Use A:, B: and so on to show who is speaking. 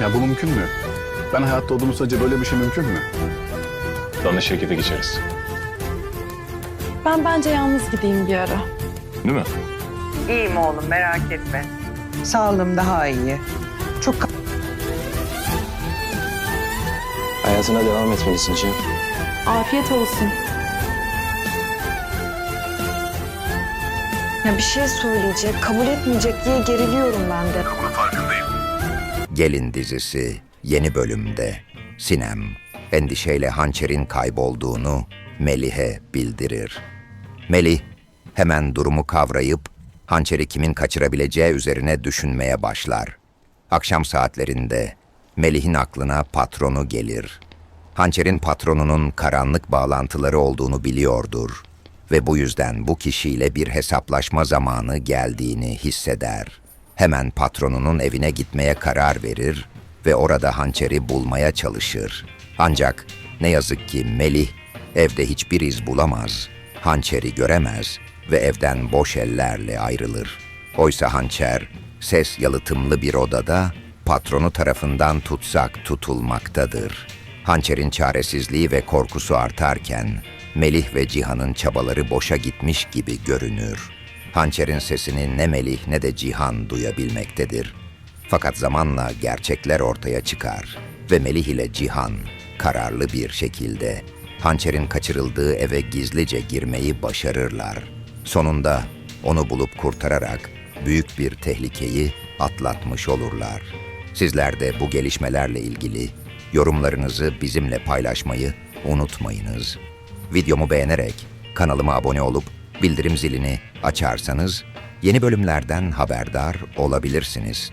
A: Ya bu mümkün mü? Ben hayatta olduğum sürece böyle bir şey mümkün mü?
B: Danış şirkete geçeriz.
C: Ben bence yalnız gideyim bir ara.
B: Değil mi?
D: İyiyim oğlum merak etme.
E: Sağlığım daha iyi. Çok
F: Hayatına devam etmelisin Cem.
C: Afiyet olsun.
G: Ya bir şey söyleyecek, kabul etmeyecek diye geriliyorum ben de.
H: Gelin dizisi yeni bölümde Sinem endişeyle hançerin kaybolduğunu Melih'e bildirir. Melih hemen durumu kavrayıp hançeri kimin kaçırabileceği üzerine düşünmeye başlar. Akşam saatlerinde Melih'in aklına patronu gelir. Hançer'in patronunun karanlık bağlantıları olduğunu biliyordur ve bu yüzden bu kişiyle bir hesaplaşma zamanı geldiğini hisseder. Hemen patronunun evine gitmeye karar verir ve orada hançeri bulmaya çalışır. Ancak ne yazık ki Melih evde hiçbir iz bulamaz, hançeri göremez ve evden boş ellerle ayrılır. Oysa hançer ses yalıtımlı bir odada patronu tarafından tutsak tutulmaktadır. Hançer'in çaresizliği ve korkusu artarken Melih ve Cihan'ın çabaları boşa gitmiş gibi görünür. Hançer'in sesini ne Melih ne de Cihan duyabilmektedir. Fakat zamanla gerçekler ortaya çıkar ve Melih ile Cihan kararlı bir şekilde Hançer'in kaçırıldığı eve gizlice girmeyi başarırlar. Sonunda onu bulup kurtararak büyük bir tehlikeyi atlatmış olurlar. Sizler de bu gelişmelerle ilgili yorumlarınızı bizimle paylaşmayı unutmayınız. Videomu beğenerek kanalıma abone olup bildirim zilini açarsanız yeni bölümlerden haberdar olabilirsiniz.